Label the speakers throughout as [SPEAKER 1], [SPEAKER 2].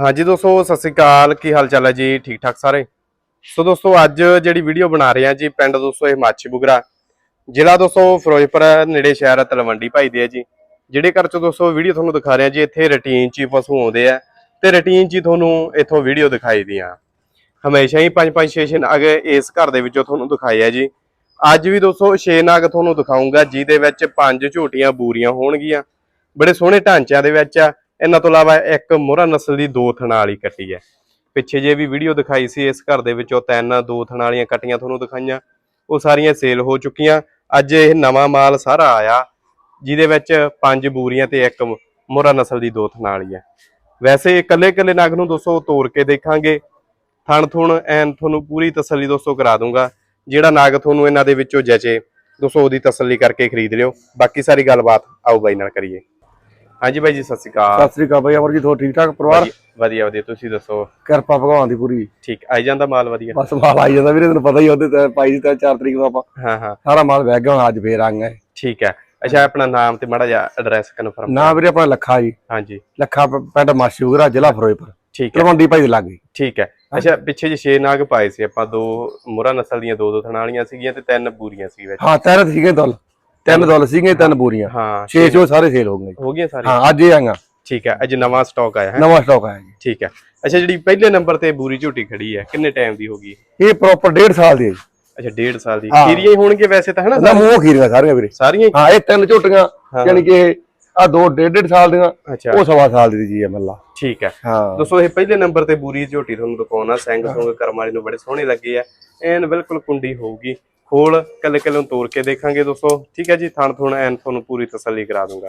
[SPEAKER 1] ਹਾਂਜੀ ਦੋਸਤੋ, ਸਤਿ ਸ੍ਰੀ ਅਕਾਲ। ਕੀ ਹਾਲ ਚਾਲ ਹੈ ਜੀ? ਠੀਕ ਠਾਕ ਸਾਰੇ? ਸੋ ਦੋਸਤੋ, ਅੱਜ ਜਿਹੜੀ ਵੀਡੀਓ ਬਣਾ ਰਹੇ ਹਾਂ ਜੀ, ਪਿੰਡ ਦੋਸਤੋ, ਇਹ ਮਾਛੀ ਬੁਗਰਾ। ਜ਼ਿਲ੍ਹਾ ਦੋਸਤੋ, ਫਿਰੋਜ਼ਪੁਰ, ਨੇੜੇ ਸ਼ਹਿਰ ਤਲਵੰਡੀ ਭਾਈ ਦੇ ਆ ਜੀ। ਜਿਹੜੇ ਘਰ ਚ ਦੋਸਤੋ, ਵੀਡੀਓ ਤੁਹਾਨੂੰ ਦਿਖਾ ਰਹੇ ਹਾਂ ਜੀ, ਇੱਥੇ ਰੂਟੀਨ ਚ ਹੀ ਪਸ਼ੂ ਆਉਂਦੇ ਆ। ਤੇ ਰੂਟੀਨ ਚ ਤੁਹਾਨੂੰ ਇੱਥੋਂ ਵੀਡੀਓ ਦਿਖਾਈ ਦੀਆਂ। ਹਮੇਸ਼ਾ ਹੀ ਪੰਜ ਪੰਜ ਛੇ ਛੇ ਨਾਗ ਇਸ ਘਰ ਦੇ ਵਿੱਚੋਂ ਤੁਹਾਨੂੰ ਦਿਖਾਏ ਆ ਜੀ। ਅੱਜ ਵੀ ਦੋਸਤੋ, ਛੇ ਨਾਗ ਤੁਹਾਨੂੰ ਦਿਖਾਉਂਗਾ ਜਿਹਦੇ ਵਿੱਚ ਪੰਜ ਝੋਟੀਆਂ ਬੂਰੀਆਂ ਹੋਣਗੀਆਂ। ਬੜੇ ਸੋਹਣੇ ਢਾਂਚਿਆਂ ਦੇ ਵਿੱਚ ਆ। ਇਹਨਾਂ ਤੋਂ ਇਲਾਵਾ ਇੱਕ ਮੋਹਰਾ ਨਸਲ ਦੀ ਦੋ ਥਣਾ ਵਾਲੀ ਕੱਟੀ ਹੈ। ਪਿੱਛੇ ਜੇ ਵੀ ਵੀਡੀਓ ਦਿਖਾਈ ਸੀ, ਇਸ ਘਰ ਦੇ ਵਿੱਚੋਂ ਤਿੰਨ ਦੋ ਥਣਾ ਵਾਲੀਆਂ ਕੱਟੀਆਂ ਤੁਹਾਨੂੰ ਦਿਖਾਈਆਂ। ਉਹ ਸਾਰੀਆਂ ਸੇਲ ਹੋ ਚੁੱਕੀਆਂ। ਅੱਜ ਇਹ ਨਵਾਂ ਮਾਲ ਸਾਰਾ ਆਇਆ, ਜਿਹਦੇ ਵਿੱਚ ਪੰਜ ਬੂਰੀਆਂ ਤੇ ਇੱਕ ਮੋਹਰਾ ਨਸਲ ਦੀ ਦੋ ਥਣਾ ਵਾਲੀ ਹੈ। ਵੈਸੇ ਇਕੱਲੇ ਇਕੱਲੇ ਨਗ ਨੂੰ ਦੋਸਤੋ ਤੋੜ ਕੇ ਦੇਖਾਂਗੇ। ਥਣ ਥੁਣ ਐਨ ਤੁਹਾਨੂੰ ਪੂਰੀ ਤਸੱਲੀ ਦੋਸਤੋ ਕਰਾ ਦੂੰਗਾ। ਜਿਹੜਾ ਨਾਗ ਤੁਹਾਨੂੰ ਇਹਨਾਂ ਦੇ ਵਿੱਚੋਂ ਜਚੇ, ਦੋਸਤੋ ਉਹਦੀ ਤਸੱਲੀ ਕਰਕੇ ਖਰੀਦ ਲਿਓ। ਬਾਕੀ ਸਾਰੀ ਗੱਲਬਾਤ ਆਓ ਬਾਈ ਨਾਲ ਕਰੀਏ। ਹਾਂਜੀ ਬਾਈ ਜੀ ਸਤਿ ਸ਼੍ਰੀ ਅਕਾਲ।
[SPEAKER 2] ਸਤਿ ਸ੍ਰੀ ਅਕਾਲ ਬਾਈ ਅਮਰ ਜੀ ਠੀਕ ਠਾਕ ਪਰਿਵਾਰ?
[SPEAKER 1] ਵਧੀਆ- ਵਧੀਆ ਤੁਸੀਂ ਦੱਸੋ?
[SPEAKER 2] ਕਿਰਪਾ ਭਗਵਾਨ ਦੀ ਪੂਰੀ।
[SPEAKER 1] ਠੀਕ ਆਈ ਜਾਂਦਾ ਮਾਲ ਵਧੀਆ?
[SPEAKER 2] ਬਸ ਮਾਲ ਆਈ ਜਾਂਦਾ ਵੀਰੇ ਤੈਨੂੰ ਪਤਾ ਹੀ ਉਹਦੇ ਤੇ ਪਾਈ ਤਾਂ 4 ਤਰੀਕ ਨੂੰ ਆਪਾਂ
[SPEAKER 1] ਹਾਂ ਹਾਂ।
[SPEAKER 2] ਸਾਰਾ ਮਾਲ ਵਹਿ ਗਿਆ ਅੱਜ ਫੇਰ ਆਂਗਾ
[SPEAKER 1] ਠੀਕ ਹੈ। ਅੱਛਾ ਆਪਣਾ ਨਾਮ ਤੇ ਮਾੜਾ ਜਿਹਾ ਐਡਰੈਸ ਕਨਫਰਮ
[SPEAKER 2] ਨਾ ਵੀਰੇ ਆਪਣਾ ਲੱਖਾ ਜੀ।
[SPEAKER 1] ਹਾਂਜੀ।
[SPEAKER 2] ਲੱਖਾ ਪਿੰਡ ਮਾਸ਼ੂਗਰਾ ਜ਼ਿਲ੍ਹਾ ਫਿਰੋਜ਼ਪੁਰ।
[SPEAKER 1] ਠੀਕ ਹੈ।
[SPEAKER 2] ਤਲਵੰਡੀ ਭਾਈ ਦੇ ਲਾਗੇ।
[SPEAKER 1] ਠੀਕ ਹੈ। ਅੱਛਾ ਪਿੱਛੇ ਜੇ ਛੇ ਨਾਗ ਪਾਏ ਸੀ ਆਪਾਂ ਦੋ ਮੁਰਾ ਨਸਲ ਦੀਆਂ ਦੋ ਦੋ ਥਣਾ ਵਾਲੀਆਂ ਸੀਗੀਆਂ ਤੇ ਤਿੰਨ ਬੂਰੀਆਂ ਸੀ ਵਿੱਚ।
[SPEAKER 2] ਹਾਂ ਤਿੰਨ ਸੀਗੇ ਦੁੱਲ। ਤਿੰਨ ਦੁੱਲ ਸੀਗੇ ਤਿੰਨ ਬੋਰੀਆਂ।
[SPEAKER 1] ਹਾਂ
[SPEAKER 2] ਛੇ ਛੇ ਸਾਰੇ ਸੇਲ ਹੋ ਗਏ।
[SPEAKER 1] ਹੋ ਗਈਆਂ ਸਾਰੀਆਂ?
[SPEAKER 2] ਹਾਂ ਅੱਜ ਇਹ ਆਂਗਾ
[SPEAKER 1] ਠੀਕ ਹੈ ਅੱਜ ਨਵਾਂ ਸਟਾਕ ਆਇਆ ਹੈ?
[SPEAKER 2] ਨਵਾਂ ਸਟਾਕ ਆਇਆ ਜੀ।
[SPEAKER 1] ਠੀਕ ਹੈ। ਅੱਛਾ ਜਿਹੜੀ ਪਹਿਲੇ ਨੰਬਰ ਤੇ ਬੂਰੀ ਝੋਟੀ ਖੜੀ ਹੈ ਕਿੰਨੇ ਟਾਈਮ ਦੀ ਹੋਗੀ
[SPEAKER 2] ਇਹ ਪ੍ਰੋਪਰ 1.5 ਸਾਲ ਦੀ ਹੈ
[SPEAKER 1] ਅੱਛਾ 1.5 ਸਾਲ ਦੀ। ਖੀਰੀਆਂ ਹੀ ਹੋਣਗੇ ਵੈਸੇ ਤਾਂ ਹਨਾ
[SPEAKER 2] ਨਾ ਮੂੰਹ ਖੀਰੀਆਂ ਸਾਰੀਆਂ ਵੀਰੇ।
[SPEAKER 1] ਸਾਰੀਆਂ ਹੀ?
[SPEAKER 2] ਇਹ ਤਿੰਨ ਝੋਟੀਆਂ। ਯਾਨੀ ਕਿ ਆ ਦੋ ਡੇਢ ਡੇਢ ਸਾਲ ਦੀਆਂ ਉਹ ਸਵਾ ਸਾਲ ਦੀ ਜੀ ਹੈ ਮੱਲਾ।
[SPEAKER 1] ਠੀਕ ਹੈ।
[SPEAKER 2] ਹਾਂ।
[SPEAKER 1] ਦੋਸਤੋ ਇਹ ਪਹਿਲੇ ਨੰਬਰ ਤੇ ਬੂਰੀ ਝੋਟੀ ਤੁਹਾਨੂੰ ਦਿਖਾਉਣਾ ਸਿੰਘ ਸੁੰਗ ਕਰਮ ਵਾਲੀ ਨੂੰ ਬੜੇ ਸੋਹਣੇ ਲੱਗੇ ਆ। ਐਨ ਬਿਲਕੁਲ ਕੁੰਡੀ ਹੋਊਗੀ। ਖੋਲ ਕੱਲੇ ਕੱਲੇ ਨੂੰ ਤੋੜ ਕੇ ਦੇਖਾਂਗੇ ਦੋਸਤੋ। ਠੀਕ ਹੈ ਜੀ, ਥਣ ਥੁਣ ਐਨ ਤੁਹਾਨੂੰ ਪੂਰੀ ਤਸੱਲੀ ਕਰਾ ਦੂੰਗਾ।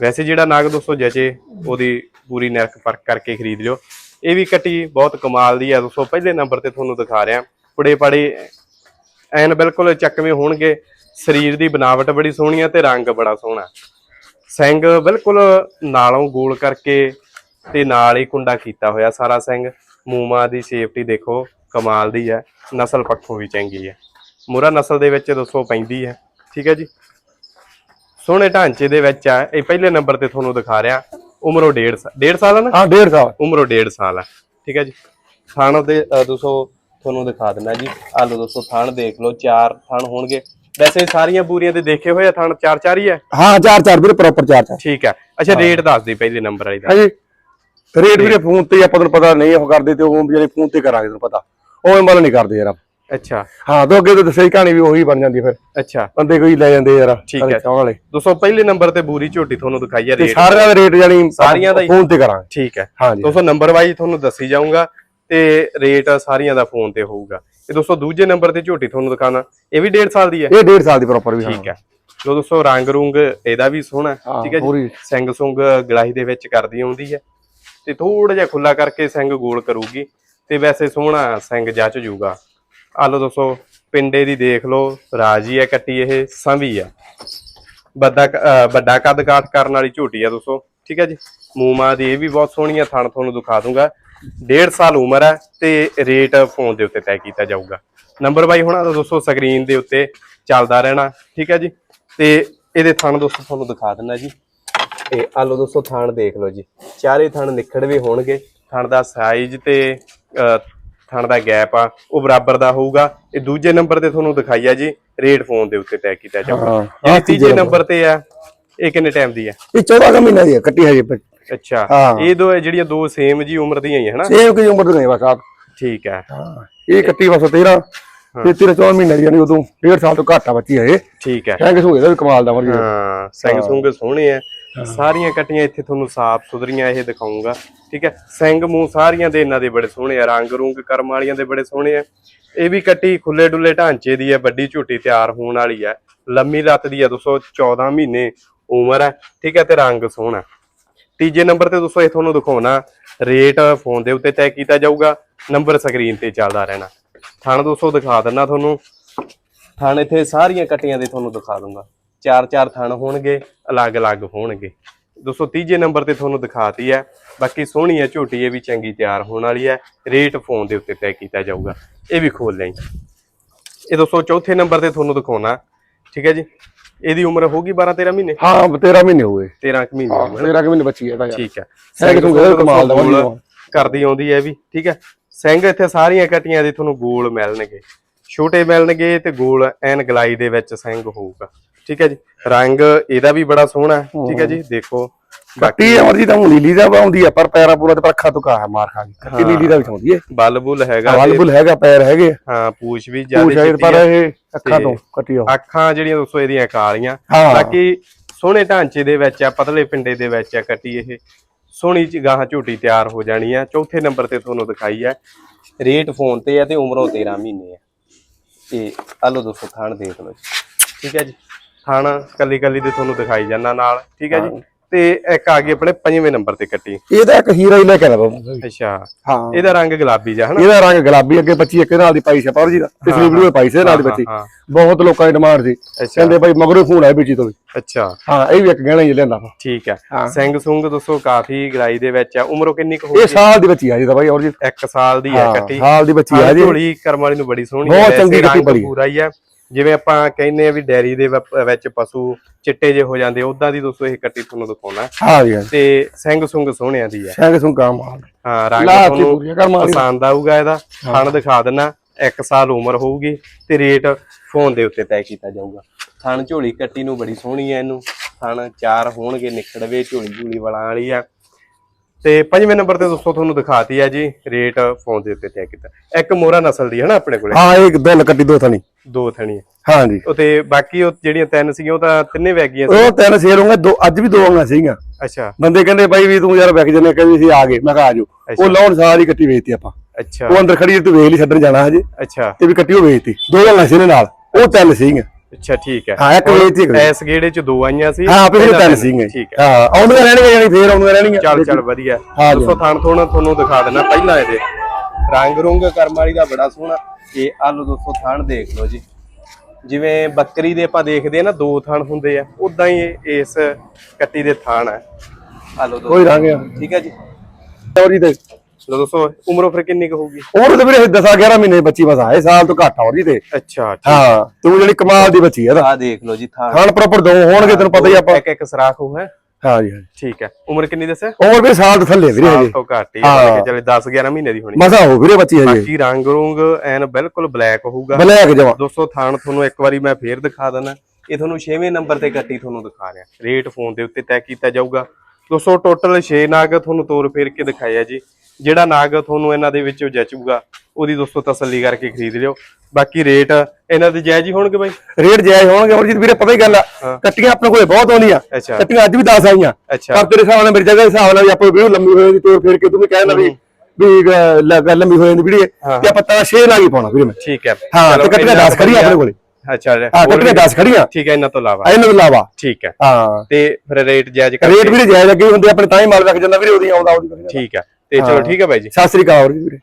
[SPEAKER 1] ਵੈਸੇ ਜਿਹੜਾ ਨਾਗ ਦੋਸਤੋ ਜਚੇ, ਉਹਦੀ ਪੂਰੀ ਨਰਕ ਪਰਖ ਕਰਕੇ ਖਰੀਦ ਲਿਓ। ਇਹ ਵੀ ਕੱਟੀ, ਬਹੁਤ ਕਮਾਲ ਦੀ ਹੈ ਦੋਸਤੋ। ਪਹਿਲੇ ਨੰਬਰ ਤੇ ਤੁਹਾਨੂੰ ਦਿਖਾ ਰਿਹਾ। ਪੜੇ ਪੜੇ ਐਨ ਬਿਲਕੁਲ ਚੱਕਵੇਂ ਹੋਣਗੇ। ਸਰੀਰ ਦੀ ਬਣਾਵਟ ਬੜੀ ਸੋਹਣੀ ਹੈ ਤੇ ਰੰਗ ਬੜਾ ਸੋਹਣਾ ਸਿੰਘ ਬਿਲਕੁਲ ਨਾਲੋਂ ਗੋਲ ਕਰਕੇ ਤੇ ਨਾਲ ਹੀ ਕੁੰਡਾ ਕੀਤਾ ਹੋਇਆ ਸਾਰਾ ਸਿੰਘ ਮੂਮਾ ਦੀ ਸੇਫਟੀ ਦੇਖੋ, ਕਮਾਲ ਦੀ ਹੈ। ਨਸਲ ਪੱਖੋਂ ਵੀ ਚੰਗੀ ਹੈ। ਮੁਰਾ ਨਸਲ ਦੇ ਵਿੱਚ ਦੋਸਤੋ ਪੈਂਦੀ ਹੈ। ਠੀਕ ਹੈ ਜੀ। ਸੋਹਣੇ ਢਾਂਚੇ ਦੇ ਵਿੱਚ ਆ। ਇਹ ਪਹਿਲੇ ਨੰਬਰ ਤੇ ਤੁਹਾਨੂੰ ਦਿਖਾ ਰਿਹਾ। ਉਮਰੋਂ 1.5 ਸਾਲ 1.5 ਸਾਲ ਹੈ ਨਾ?
[SPEAKER 2] ਹਾਂ 1.5 ਸਾਲ।
[SPEAKER 1] ਉਮਰੋਂ 1.5 ਸਾਲ ਹੈ। ਠੀਕ ਹੈ ਜੀ। ਥਣ ਦੇ ਅ, ਦੋਸਤੋ ਤੁਹਾਨੂੰ ਦਿਖਾ ਦਿੰਦਾ ਜੀ। ਆ ਲਓ ਦੋਸਤੋ ਥਣ ਦੇਖ ਲਓ ਚਾਰ ਥਣ ਹੋਣਗੇ। ਵੈਸੇ ਸਾਰੀਆਂ ਬੂਰੀਆਂ ਦੇ ਦੇਖੇ ਹੋਏ ਆ ਥਣ? ਚਾਰ ਚਾਰ ਹੀ ਹੈ?
[SPEAKER 2] ਹਾਂ ਚਾਰ ਚਾਰ ਵੀਰੇ ਪ੍ਰੋਪਰ ਚਾਰ ਚਾਰ।
[SPEAKER 1] ਠੀਕ ਹੈ। ਅੱਛਾ ਰੇਟ ਦੱਸ ਦੇ ਪਹਿਲੇ ਨੰਬਰ ਵਾਲੀ ਦਾ।
[SPEAKER 2] ਹਾਂਜੀ। ਰੇਟ ਵੀਰੇ ਫੋਨ ਤੇ ਆਪਾਂ ਨੂੰ ਪਤਾ ਨਹੀਂ ਉਹ ਕਰਦੇ ਤੇ ਉਹ ਜਿਹੜੇ ਫੋਨ ਤੇ ਕਰਾਂਗੇ ਤੁਹਾਨੂੰ ਪਤਾ। ਉਹ ਮਤਲਬ ਨਹੀਂ ਕਰਦੇ ਯਾਰ
[SPEAKER 1] ਅੱਛਾ।
[SPEAKER 2] ਹਾਂ ਤੋਂ ਅੱਗੇ ਤਾਂ ਸਹੀ ਕਹਾਣੀ ਵੀ ਉਹੀ ਬਣ ਜਾਂਦੀ ਫਿਰ।
[SPEAKER 1] ਅੱਛਾ।
[SPEAKER 2] ਬੰਦੇ ਕੋਈ ਲੈ ਜਾਂਦੇ ਯਾਰ
[SPEAKER 1] ਠੀਕ ਹੈ।
[SPEAKER 2] ਚਾਹਣ ਵਾਲੇ।
[SPEAKER 1] ਦੋਸਤੋ ਪਹਿਲੇ ਨੰਬਰ ਤੇ ਬੂਰੀ ਝੋਟੀ ਤੁਹਾਨੂੰ ਦਿਖਾਈ
[SPEAKER 2] ਤੇ
[SPEAKER 1] ਰੇਟ।
[SPEAKER 2] ਸਾਰਿਆਂ ਦਾ ਰੇਟ ਜਾਨੀ
[SPEAKER 1] ਸਾਰੀਆਂ ਦਾ?
[SPEAKER 2] ਫੋਨ ਤੇ ਕਰਾਂਗੇ।
[SPEAKER 1] ਠੀਕ ਹੈ।
[SPEAKER 2] ਹਾਂਜੀ
[SPEAKER 1] ਦੋਸਤੋ ਨੰਬਰ ਵਾਈਜ਼ ਤੁਹਾਨੂੰ ਦੱਸੀ ਜਾਊਂਗਾ ਤੇ ਰੇਟ ਸਾਰੀਆਂ ਦਾ ਫੋਨ ਤੇ ਹੋਊਗਾ। ਇਹ ਦੋਸਤੋ ਦੂਜੇ ਨੰਬਰ ਤੇ ਝੋਟੀ ਤੁਹਾਨੂੰ ਦਿਖਾਣਾ ਇਹ ਵੀ 1.5 ਸਾਲ ਦੀ ਹੈ?
[SPEAKER 2] ਇਹ 1.5 ਸਾਲ ਦੀ ਪ੍ਰੋਪਰ ਵੀ ਹਾਂ।
[SPEAKER 1] ਠੀਕ ਹੈ। ਜੋ ਦੋਸਤੋ ਰੰਗ ਰੂੰਗ ਇਹਦਾ ਵੀ ਸੋਹਣਾ ਠੀਕ ਹੈ ਜੀ। ਸਿੰਘ ਸੁੰਗ ਗਲਾਹੀ ਦੇ ਵਿੱਚ ਕਰਦੀ ਆਉਂਦੀ ਹੈ। ਤੇ ਥੋੜਾ ਜਿਹਾ ਖੁੱਲਾ ਕਰਕੇ ਸਿੰਘ ਗੋਲ ਕਰੂਗੀ। ਤੇ ਵੈਸੇ ਸੋਹਣਾ ਸਿੰਘ ਜੱਚ ਜੂਗਾ। ਆ ਲਓ ਦੋਸਤੋ, ਪਿੰਡੇ ਦੀ ਦੇਖ ਲਓ, ਰਾਜੀ ਹੈ ਕੱਟੀ ਇਹ ਸੰਵੀ ਆ। ਵੱਡਾ ਵੱਡਾ ਕੱਦ ਕਾਠ ਕਰਨ ਵਾਲੀ ਝੂਟੀ ਆ ਦੋਸਤੋ, ਠੀਕ ਹੈ ਜੀ? ਮੂਮਾ ਦੀ ਇਹ ਵੀ ਬਹੁਤ ਸੋਹਣੀ ਆ, ਥਣ ਤੁਹਾਨੂੰ ਦਿਖਾ ਦੂੰਗਾ। ਡੇਢ ਸਾਲ ਉਮਰ ਹੈ ਤੇ ਰੇਟ ਫੋਨ ਦੇ ਉੱਤੇ ਤੈਅ ਕੀਤਾ ਜਾਊਗਾ। ਨੰਬਰ ਬਾਈ ਹੁਣਾਂ ਦਾ ਦੋਸਤੋ ਸਕਰੀਨ ਦੇ ਉੱਤੇ ਚੱਲਦਾ ਰਹਿਣਾ, ਠੀਕ ਹੈ ਜੀ? ਤੇ ਇਹਦੇ ਥਣ ਦੋਸਤੋ ਤੁਹਾਨੂੰ ਦਿਖਾ ਦਿੰਦਾ ਜੀ। ਤੇ ਆ ਲਓ ਦੋਸਤੋ ਥਣ ਦੇਖ ਲਓ ਜੀ। ਚਾਰੇ ਥਣ ਨਿਖੜਵੇਂ ਹੋਣਗੇ। ਥਣ ਦਾ ਸਾਈਜ਼ ਤੇ ਥਣ ਦਾ ਗੈਪ ਆ ਉਹ ਬਰਾਬਰ ਦਾ ਹੋਊਗਾ। ਇਹ ਦੂਜੇ ਨੰਬਰ ਤੇ ਤੁਹਾਨੂੰ ਦਿਖਾਈਆ ਜੀ ਰੇਟ ਫੋਨ ਦੇ ਉੱਤੇ ਤੈਅ ਕੀਤਾ ਜਾਊਗਾ
[SPEAKER 2] ਹਾਂ।
[SPEAKER 1] ਜਿਹੜੀ ਤੀਜੇ ਨੰਬਰ। ਤੇ ਆ ਇਹ ਕਿੰਨੇ ਟਾਈਮ ਦੀ ਆ?
[SPEAKER 2] ਇਹ 14 ਕੁ ਮਹੀਨਾ ਦੀ ਹੈ ਕੱਟੀ ਹਜੇ
[SPEAKER 1] ਅੱਛਾ। ਇਹ ਦੋ ਜਿਹੜੀਆਂ ਦੋ ਸੇਮ ਜੀ ਉਮਰ ਦੀਆਂ ਹੀ ਹਨਾ?
[SPEAKER 2] ਸੇਮ ਕੀ ਉਮਰ ਦੀ ਨਹੀਂ ਬਸ ਆਪ
[SPEAKER 1] ਠੀਕ ਹੈ
[SPEAKER 2] ਹਾਂ ਇਹ ਕੱਟੀ ਬਸ 13 ਤੇ 13 14 ਮਹੀਨੇ ਦੀ ਯਾਨੀ ਉਦੋਂ 1.5 ਸਾਲ ਤੋਂ ਘੱਟ ਆ ਬੱਚੀ ਹੈ ਇਹ
[SPEAKER 1] ਠੀਕ ਹੈ
[SPEAKER 2] ਕਹਿੰਗੇ ਸੋ ਇਹਦਾ ਵੀ ਕਮਾਲ ਦਾ ਮਰ
[SPEAKER 1] ਹਾਂ ਸਿੰਘ ਸੁੰਗ ਸੋਹਣੇ ਆ। ਸਾਰੀਆਂ ਕਟੀਆਂ ਇੱਥੇ ਤੁਹਾਨੂੰ ਸਾਫ਼ ਸੁਥਰੀਆਂ ਇਹ ਦਿਖਾਉਂਗਾ, ਠੀਕ ਹੈ? ਸਿੰਘ ਮੂੰਹ ਸਾਰੀਆਂ ਦੇ ਇਹਨਾਂ ਦੇ ਬੜੇ ਸੋਹਣੇ ਆ, ਰੰਗ ਰੂੰਗ ਕਰਮ ਵਾਲੀਆਂ ਦੇ ਬੜੇ ਸੋਹਣੇ ਆ। ਇਹ ਵੀ ਕੱਟੀ ਖੁੱਲੇ ਡੁੱਲੇ ਢਾਂਚੇ ਦੀ ਹੈ ਵੱਡੀ ਝੂਟੀ ਤਿਆਰ ਹੋਣ ਵਾਲੀ ਹੈ ਲੰਮੀ ਲੱਤ ਦੀ ਹੈ ਦੋਸਤੋ 14 ਮਹੀਨੇ ਉਮਰ ਹੈ ਠੀਕ ਹੈ? ਤੇ ਰੰਗ ਸੋਹਣਾ। ਤੀਜੇ ਨੰਬਰ ਤੇ ਦੋਸਤੋ, ਇਹ ਤੁਹਾਨੂੰ ਦਿਖਾਉਣਾ, ਰੇਟ ਫੋਨ ਦੇ ਉੱਤੇ ਤੈਅ ਕੀਤਾ ਜਾਊਗਾ, ਨੰਬਰ ਸਕਰੀਨ ਤੇ ਚੱਲਦਾ ਰਹਿਣਾ। ਥਾਣ ਦੋਸਤੋ, ਦਿਖਾ ਦਿੰਦਾ ਤੁਹਾਨੂੰ। ਥਣ ਇੱਥੇ ਸਾਰੀਆਂ ਕਟੀਆਂ ਦੇ ਤੁਹਾਨੂੰ ਦਿਖਾ ਦੂੰਗਾ। ਚਾਰ ਚਾਰ ਥਣ ਹੋਣਗੇ ਅਲੱਗ-ਅਲੱਗ ਹੋਣਗੇ। ਦੋਸਤੋ ਤੀਜੇ ਨੰਬਰ ਤੇ ਤੁਹਾਨੂੰ ਦਿਖਾਤੀ ਹੈ ਬਾਕੀ ਸੋਹਣੀ ਹੈ ਝੋਟੀ ਇਹ ਵੀ ਚੰਗੀ ਤਿਆਰ ਹੋਣ ਵਾਲੀ ਹੈ ਰੇਟ ਫੋਨ ਦੇ ਉੱਤੇ ਤੈਅ ਕੀਤਾ ਜਾਊਗਾ ਇਹ ਵੀ ਖੋਲ ਲਈ। ਇਹ ਦੋਸਤੋ ਚੌਥੇ ਨੰਬਰ ਤੇ ਤੁਹਾਨੂੰ ਦਿਖਾਉਣਾ ਠੀਕ ਹੈ ਜੀ? ਇਹਦੀ ਉਮਰ ਹੋਗੀ 12 13 ਮਹੀਨੇ?
[SPEAKER 2] ਹਾਂ 13 ਮਹੀਨੇ ਹੋ ਗਏ।
[SPEAKER 1] 13 ਕੁ ਮਹੀਨੇ
[SPEAKER 2] ਹਾਂ
[SPEAKER 1] ਉਮਰ।
[SPEAKER 2] 13 ਕੁ ਮਹੀਨੇ ਬੱਚੀ ਹੈ ਤਾਂ ਯਾਰ।
[SPEAKER 1] ਠੀਕ ਹੈ। ਸਿੰਘ
[SPEAKER 2] ਕਮਾਲ ਦਾ
[SPEAKER 1] ਕਰਦੀ ਆਉਂਦੀ ਹੈ ਵੀ ਠੀਕ ਹੈ? ਸਿੰਘ ਇੱਥੇ ਸਾਰੀਆਂ ਕੱਟੀਆਂ ਦੇ ਤੁਹਾਨੂੰ ਗੋਲ ਮਿਲਣਗੇ। ਛੋਟੇ ਮਿਲਣਗੇ ਤੇ ਗੋਲ ਐਨ ਗਲਾਈ ਦੇ ਵਿੱਚ ਸਿੰਘ ਹੋਊਗਾ। ਠੀਕ ਹੈ ਜੀ। ਰੰਗ ਇਹਦਾ ਵੀ ਬੜਾ ਸੋਹਣਾ ਹੈ। ਠੀਕ ਹੈ ਜੀ ਦੇਖੋ।
[SPEAKER 2] ਕੱਟੀ ਅਮਰਜੀ ਤਾਂ ਹੁਣ ਨੀਲੀ ਦਾ ਆਉਂਦੀ ਆ ਪਰ ਪੈਰਾਂ ਪੂਰਾ ਤੇ ਪਰ ਅੱਖਾਂ ਤੋਂ ਕਾ ਮਾਰ ਖਾ ਗਈ ਕੱਟੀ ਨੀਲੀ ਦਾ ਵੀ ਆਉਂਦੀ ਹੈ।
[SPEAKER 1] ਬਲ ਬੁਲ ਹੈਗਾ
[SPEAKER 2] ਹਵਲ
[SPEAKER 1] ਤੇ
[SPEAKER 2] ਬੁਲ ਹੈਗਾ ਪੈਰ ਹੈਗੇ।
[SPEAKER 1] ਹਾਂ ਪੂਛ ਵੀ ਜ਼ਿਆਦਾ ਚਿੱਟੀ
[SPEAKER 2] ਪਰ। ਇਹ ਅੱਖਾਂ
[SPEAKER 1] ਤੇ
[SPEAKER 2] ਕੱਟੀ ਆ
[SPEAKER 1] ਅੱਖਾਂ ਜਿਹੜੀਆਂ ਦੋਸਤੋ ਇਹਦੀਆਂ ਕਾਲੀਆਂ। ਬਾਕੀ ਸੋਹਣੇ ਢਾਂਚੇ ਦੇ ਵਿੱਚ ਆ ਪਤਲੇ ਪਿੰਡੇ ਦੇ ਵਿੱਚ ਆ ਕੱਟੀ ਇਹ। ਸੋਹਣੀ ਗਾਹਾਂ ਝੂਟੀ ਤਿਆਰ ਹੋ ਜਾਣੀ ਆ। ਚੌਥੇ ਨੰਬਰ ਤੇ ਤੁਹਾਨੂੰ ਦਿਖਾਈ ਆ। ਰੇਟ ਫੋਨ ਤੇ ਆ ਤੇ ਉਮਰੋਂ 13 ਮਹੀਨੇ ਆ। ਤੇ ਆ ਲਓ ਦੋਸਤੋ ਥਾਣ ਦੇਖ ਲਓ ਠੀਕ ਹੈ ਜੀ। ਥਾਣ ਕੱਲੀ ਕੱਲੀ ਦੇ ਤੁਹਾਨੂੰ ਦਿਖਾਈ ਜਾਣਾ ਨਾਲ ਠੀਕ ਹੈ ਜੀ? ਤੇ ਇੱਕ ਆ ਗਈ ਆਪਣੇ ਪੰਜਵੇਂ ਨੰਬਰ ਤੇ ਕੱਟੀ।
[SPEAKER 2] ਇਹਦਾ ਇੱਕ ਹੀਰਾ ਹੀ ਲੈ ਕੇ ਆਇਆ ਬਾਬੂ।
[SPEAKER 1] ਅੱਛਾ।
[SPEAKER 2] ਹਾਂ।
[SPEAKER 1] ਇਹਦਾ ਰੰਗ ਗੁਲਾਬੀ ਜਿਹਾ ਹਨਾ?
[SPEAKER 2] ਇਹਦਾ ਰੰਗ ਗੁਲਾਬੀ ਅੱਗੇ ਬੱਚੀ ਇੱਕ ਨਾਲ ਦੀ ਪਾਈ ਸੀ ਪਰ ਜੀ ਦਾ ਪਿਛਲੀ ਵੀਡੀਓ ਪਾਈ ਸੀ ਨਾਲ ਦੀ ਬੱਚੀ। ਬਹੁਤ ਲੋਕਾਂ ਦੀ ਡਿਮਾਂਡ ਸੀ। ਕਹਿੰਦੇ ਭਾਈ ਮਗਰੋਂ ਫੋਨ ਆਇਆ ਬੀਜੀ ਤੋਂ ਵੀ।
[SPEAKER 1] ਅੱਛਾ।
[SPEAKER 2] ਹਾਂ ਇਹ ਵੀ ਇੱਕ ਗਹਿਣਾ ਹੀ ਲੈਂਦਾ
[SPEAKER 1] ਠੀਕ ਹੈ। ਸਿੰਘ ਸੁੰਗ ਦੋਸਤੋ ਕਾਫੀ ਗਲਾਈ ਦੇ ਵਿੱਚ ਆ। ਉਮਰੋਂ ਕਿੰਨੀ ਕੁ ਹੋਊਗੀ?
[SPEAKER 2] ਇਹ ਸਾਲ ਦੀ ਬੱਚੀ ਆ ਜੀ ਦਾ ਭਾਈ ਔਰ ਜੀ।
[SPEAKER 1] ਇੱਕ ਸਾਲ ਦੀ ਹੈ ਕੱਟੀ।
[SPEAKER 2] ਸਾਲ ਦੀ ਬੱਚੀ ਆ ਜੀ।
[SPEAKER 1] ਝੋਲੀ ਕਰਮ ਵਾਲੀ ਨੂੰ ਬੜੀ ਸੋਹਣੀ
[SPEAKER 2] ਬਹੁਤ ਚੰਗੀ ਕੱਟੀ ਬੜੀ।
[SPEAKER 1] ਪੂਰਾ ਹੀ ਹੈ। ਜਿਵੇਂ ਆਪਾਂ ਕਹਿੰਦੇ ਆ ਵੀ ਡੈਰੀ ਦੇ ਵਿੱਚ ਪਸ਼ੂ ਚਿੱਟੇ ਜੇ ਹੋ ਜਾਂਦੇ ਉਦਾਂ ਦੀ ਦੋਸਤੋ ਇਹ ਕੱਟੀ ਤੁਹਾਨੂੰ ਦਿਖਾਉਣਾ। ਹੈ।
[SPEAKER 2] ਹਾਂ ਜੀ।
[SPEAKER 1] ਤੇ ਸਿੰਘ ਸੁੰਗ ਸੋਹਣਿਆਂ ਦੀ ਹੈ।
[SPEAKER 2] ਸਿੰਘ ਸੁੰ ਕੰਮ ਆ
[SPEAKER 1] ਹਾਂ ਰੰਗ ਤੁਹਾਨੂੰ
[SPEAKER 2] ਪੂਰੀ ਕਰ ਮਾਰੀ।
[SPEAKER 1] ਪਸੰਦ ਆਊਗਾ ਇਹਦਾ। ਥਣ ਦਿਖਾ ਦੇਣਾ ਇੱਕ ਸਾਲ ਉਮਰ ਹੋਊਗੀ ਤੇ ਰੇਟ ਫੋਨ ਦੇ ਉੱਤੇ ਤੈਅ ਕੀਤਾ ਜਾਊਗਾ। ਥਣ ਝੋਲੀ ਕੱਟੀ ਨੂੰ ਬੜੀ ਸੋਹਣੀ ਹੈ ਇਹਨੂੰ। ਥਣ ਚਾਰ ਹੋਣਗੇ ਨਿਕੜਵੇ ਝੋਲੀ ਝੋਲੀ ਵਾਲਾਂ ਵਾਲੀ ਆ। ਤੇ ਪੰਜਵੇਂ ਨੰਬਰ ਤੇ ਦੋਸਤੋ ਤੁਹਾਨੂੰ ਦਿਖਾਤੀ ਹੈ ਜੀ ਰੇਟ ਫੋਨ ਦੇ ਉੱਤੇ ਤੈਅ ਕੀਤਾ। ਇੱਕ ਮੋਹਰਾ ਨਸਲ ਦੀ ਹੈ ਨਾ ਆਪਣੇ ਕੋਲੇ?
[SPEAKER 2] ਹਾਂ ਇਹ ਦਿਲ ਕੱਟੀ ਦੋ ਥਣੀ।
[SPEAKER 1] ਦੋ ਥਣੀਆਂ
[SPEAKER 2] ਹਾਂ। ਜੀ।
[SPEAKER 1] ਉਹ ਤੇ ਬਾਕੀ ਉਹ ਜਿਹੜੀਆਂ ਤਿੰਨ ਸੀਗੀਆਂ ਉਹ ਤਾਂ ਤਿੰਨੇ ਵਗ ਗਈਆਂ ਸੀ।
[SPEAKER 2] ਉਹ ਤਿੰਨ ਸ਼ੇਰ ਹੋਣਗੇ ਦੋ ਅੱਜ ਵੀ ਦੋ ਆਂਗਾ ਸੀਗੀਆਂ।
[SPEAKER 1] ਅੱਛਾ।
[SPEAKER 2] ਬੰਦੇ ਕਹਿੰਦੇ ਬਾਈ ਵੀ ਤੂੰ ਯਾਰ ਵਿਕ ਜਨੇ ਕਹਿੰਦੇ ਸੀ ਆ ਗਏ। ਮੈਂ ਕਿਹਾ ਆ ਜਾਓ।
[SPEAKER 1] ਅੱਛਾ।
[SPEAKER 2] ਉਹ ਲਾਉਣ ਸਾਰੀ ਕੱਟੀ ਵੇਚਤੀ ਆਪਾਂ।
[SPEAKER 1] ਅੱਛਾ।
[SPEAKER 2] ਉਹ ਅੰਦਰ ਖੜੀ ਤੂੰ ਵੇਖ ਲਈ ਛੱਡਣ ਜਾਣਾ ਹਜੇ।
[SPEAKER 1] ਅੱਛਾ।
[SPEAKER 2] ਤੇ ਵੀ ਕੱਟੀ ਉਹ ਵੇਚਤੀ। ਦੋ ਗੱਲਾਂ ਸੀ ਨਾਲ। ਉਹ ਤਿੰਨ ਸੀਗੀਆਂ।
[SPEAKER 1] ਅੱਛਾ ਠੀਕ ਹੈ।
[SPEAKER 2] ਹਾਂ ਇੱਕ ਵੇਚਤੀ ਇੱਕ
[SPEAKER 1] ਐਸ ਗੇੜੇ ਚ ਦੋ ਆਈਆਂ ਸੀ
[SPEAKER 2] ਹਾਂ ਪਿਛਲੇ ਤਿੰਨ।
[SPEAKER 1] ਠੀਕ ਹੈ।
[SPEAKER 2] ਹਾਂ ਆਉਂਦੀਆਂ ਰਹਿਣਗੀਆਂ ਜਾਨੀ ਫੇਰ ਆਉਂਦੀਆਂ ਰਹਿਣਗੀਆਂ।
[SPEAKER 1] ਚੱਲ ਚੱਲ ਵਧੀਆ।
[SPEAKER 2] ਹਾਂ।
[SPEAKER 1] ਦੋਸਤੋ ਥਾਣ ਥੋਣਾ ਤੁਹਾਨੂੰ ਦਿਖਾ ਦਿੰਦਾ ਪਹਿਲਾਂ ਇਹਦੇ। ਰੰਗ ਰੁੰਗ ਕਰਮ ਵਾਲੀ ਦਾ ਬੜਾ ਸੋਹਣਾ। ਇਹ ਆ ਦੋਸਤੋ ਥਾਣ ਦੇਖ ਲਓ ਜੀ। ਜਿਵੇਂ ਬੱਕਰੀ ਦੇ ਆਪਾਂ ਦੇਖਦੇ ਆ ਨਾ ਦੋ ਥਾਣ ਹੁੰਦੇ ਆ। ਉਦਾਂ ਹੀ ਇਸ ਕੱਟੀ ਦੇ ਥਾਣ ਹੈ ਆ ਲਓ ਦੋਸਤੋ।
[SPEAKER 2] ਕੋਈ ਰੰਗ ਆ।
[SPEAKER 1] ਠੀਕ ਹੈ ਜੀ।
[SPEAKER 2] ਜੀ ਤੇ।
[SPEAKER 1] ਲਓ ਦੋਸਤੋ ਉਮਰੋਂ ਫਿਰ ਕਿੰਨੀ ਕੁ ਹੋਊਗੀ?
[SPEAKER 2] ਹੋਰ ਤੇ ਵੀਰੇ 10 11 ਮਹੀਨੇ ਬੱਚੀ ਬਸ ਆਏ ਸਾਲ ਤੋਂ ਘੱਟ ਔਰ ਜੀ ਤੇ।
[SPEAKER 1] ਅੱਛਾ
[SPEAKER 2] ਹਾਂ ਤੂੰ ਜਿਹੜੀ ਕਮਾਲ ਦੀ ਬੱਚੀ ਆ ਇਹਦਾ।
[SPEAKER 1] ਆ ਦੇਖ ਲਓ ਜੀ ਥਾਣ
[SPEAKER 2] ਖਾਣ ਪ੍ਰੋਪਰ ਦੋ ਹੋਣਗੇ ਤੈਨੂੰ ਪਤਾ ਹੀ ਆਪਾਂ।
[SPEAKER 1] ਇੱਕ ਇੱਕ ਸਰਾਖ ਹੋ ਹੈ?
[SPEAKER 2] ਹਾਂ ਜੀ ਹਾਂ ਜੀ।
[SPEAKER 1] ਠੀਕ ਹੈ। ਉਮਰ ਕਿੰਨੀ ਦੱਸਿਆ?
[SPEAKER 2] ਹੋਰ ਵੀ ਸਾਲ ਤੋਂ ਥੱਲੇ ਵੀਰੇ
[SPEAKER 1] ਸਾਲ
[SPEAKER 2] ਹਜੇ
[SPEAKER 1] ਤੋਂ ਘੱਟ ਹੀ
[SPEAKER 2] ਹਾਂ।
[SPEAKER 1] ਹੈ ਚਲੇ 10 11 ਮਹੀਨੇ ਦੀ ਹੋਣੀ।
[SPEAKER 2] ਮਸਾ ਹੋ ਵੀਰੇ ਬੱਚੀ ਹਜੇ।
[SPEAKER 1] ਬਾਕੀ ਰੰਗ ਰੁੰਗ ਐਨ ਬਿਲਕੁਲ ਬਲੈਕ ਹੋਊਗਾ।
[SPEAKER 2] ਬਲੈਕ ਜਮਾ।
[SPEAKER 1] ਦੋਸਤੋ ਥਾਣ ਤੁਹਾਨੂੰ ਇੱਕ ਵਾਰੀ ਮੈਂ ਫੇਰ ਦਿਖਾ ਦਿੰਦਾ। ਇਹ ਤੁਹਾਨੂੰ 6ਵੇਂ ਨੰਬਰ ਤੇ ਕੱਟੀ ਤੁਹਾਨੂੰ ਦਿਖਾ ਰਿਹਾ। ਰੇਟ ਫੋਨ ਦੇ ਉੱਤੇ ਤੈਅ ਕੀਤਾ ਜਾਊਗਾ। ਦੋਸਤੋ ਟੋਟਲ 6 ਨਾਗ ਤੁਹਾਨੂੰ ਤੋਰ ਫੇਰ ਕੇ ਦਿਖਾਇਆ ਜੀ। ਜਿਹੜਾ ਨਾਗ ਤੁਹਾਨੂੰ ਇਹਨਾਂ ਦੇ ਵਿੱਚੋਂ ਜਚੂਗਾ ਉਹਦੀ ਦੋਸਤੋ ਤਸੱਲੀ ਕਰਕੇ ਖਰੀਦ ਲਿਓ। ਬਾਕੀ ਰੇਟ ਇਹਨਾਂ ਦੇ ਜਾਇਜ਼ ਹੀ ਹੋਣਗੇ ਬਾਈ?
[SPEAKER 2] ਰੇਟ ਜਾਇਜ਼ ਹੋਣਗੇ ਜੀ ਵੀਰੇ ਪਤਾ ਹੀ ਗੱਲ ਆ। ਕੱਟੀਆਂ ਆਪਣੇ ਕੋਲੇ ਬਹੁਤ ਆਉਂਦੀਆਂ। ਕੱਟੀਆਂ ਅੱਜ ਵੀ 10 ਆਈਆਂ। ਪਰ ਤੇਰੇ ਹਿਸਾਬ ਨਾਲ ਮੇਰੀ ਜਗ੍ਹਾ ਦੇ ਹਿਸਾਬ ਨਾਲ ਵੀ ਆਪਾਂ ਵੀਡੀਓ ਲੰਮੀ ਹੋ ਜਾਂਦੀ ਤੋਰ ਫੇਰ ਕੇ ਤੂੰ ਵੀ ਕਹਿਣਾ ਵੀ ਵੀ ਲ- ਗੱਲ ਲੰਮੀ ਹੋ ਜਾਂਦੀ ਵੀਡੀਓ। ਤੇ ਆਪਾਂ ਤਾਂ 6 ਨਾਲ ਹੀ ਪਾਉਣਾ ਵੀਰੇ ਮੈਂ।
[SPEAKER 1] ਠੀਕ ਹੈ।
[SPEAKER 2] ਹਾਂ ਤੇ ਕੱਟੀਆਂ
[SPEAKER 1] ਇੰਨਾ
[SPEAKER 2] 10 ਖੜੀਆਂ ਆਪਣੇ ਕੋਲੇ।
[SPEAKER 1] ਅੱਛਾ
[SPEAKER 2] ਹਾਂ ਕੱਟੀਆਂ
[SPEAKER 1] ਵੀ-
[SPEAKER 2] 10 ਖੜੀਆਂ।
[SPEAKER 1] ਠੀਕ ਹੈ ਇਹਨਾਂ ਤੋਂ ਇਲਾਵਾ।
[SPEAKER 2] ਇਹਨਾਂ ਤੋਂ ਇਲਾਵਾ।
[SPEAKER 1] ਠੀਕ ਹੈ।
[SPEAKER 2] ਹਾਂ।
[SPEAKER 1] ਤੇ ਫਿਰ ਰੇਟ ਜਾਇਜ਼
[SPEAKER 2] ਰੇਟ
[SPEAKER 1] ਕਰਕੇ
[SPEAKER 2] ਵੀਰੇ ਜਾਇਜ਼ ਅੱਗੇ ਹੁੰਦੇ ਆਪਣੇ ਤਾਂ ਹੀ ਮਾਲ ਵਿਕ ਜਾਂਦਾ ਵੀਰੇ ਉਹਦੀ ਆਉਂਦਾ ਉਹਦੀ
[SPEAKER 1] ਠੀਕ ਹੈ। ਤੇ ਚਲੋ ਠੀਕ ਹੈ ਬਾਈ ਜੀ।
[SPEAKER 2] ਸਤਿ ਸ੍ਰੀ ਅਕਾਲ ਵੀਰੇ।